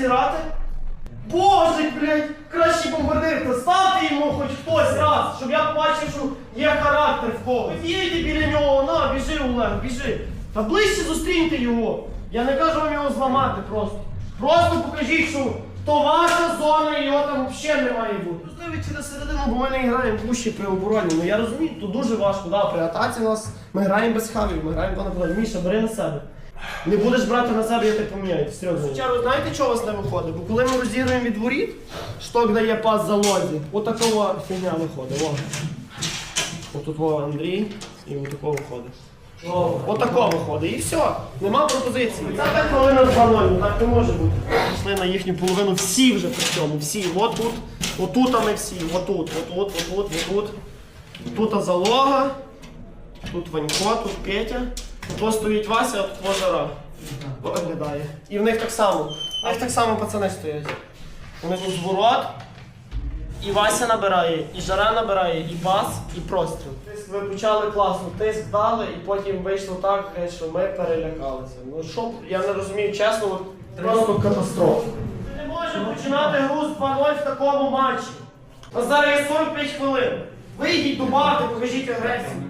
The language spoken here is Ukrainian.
зіграти? Боже, блядь, кращий бомбардир, то ставте йому хоч хтось раз, щоб я побачив, що є характер в кого. Їдьте біля нього, на, біжи, Олег, біжи. Та ближче зустріньте його. Я не кажу вам його зламати просто. Просто покажіть, що то ваша зона, його там взагалі не має бути. Можливо, через середину, бо ми не граємо пущі при обороні. Ну я розумію, то дуже важко, да, при атаці нас ми граємо без хавів, ми граємо на полі. Міша, бери на себе. Не будеш брати на себе, я тебе поміняю. Серйозно. Чару, знаєте, чого у вас не виходить? Бо коли ми розігруємо від воріт, шток дає пас за лозі. Отакова фігня виходить. О. Отут во Андрій і отакого виходить. Отако виходить. І все. Нема пропозиції. Це так хвилина 2-0, так не може бути. Пішли на їхню половину всі вже при цьому. Всі. От тут, отут а ми всі. Отут, отут, отут, отут. Тут залога. Тут Ванько, тут Петя. Тут стоїть Вася, а тут Жара. Виглядає. І в них так само. В них так само пацани стоять. Вони тут зворот. І Вася набирає, і Жара набирає, і пас, і простріл. Тиск ви почали класно, тиск дали, і потім вийшло так, що ми перелякалися. Ну що, я не розумію, чесно, от просто катастрофа. Ми не можемо починати гру з 2-0 в такому матчі. А зараз є 45 хвилин. Вийдіть до бати, покажіть агресію.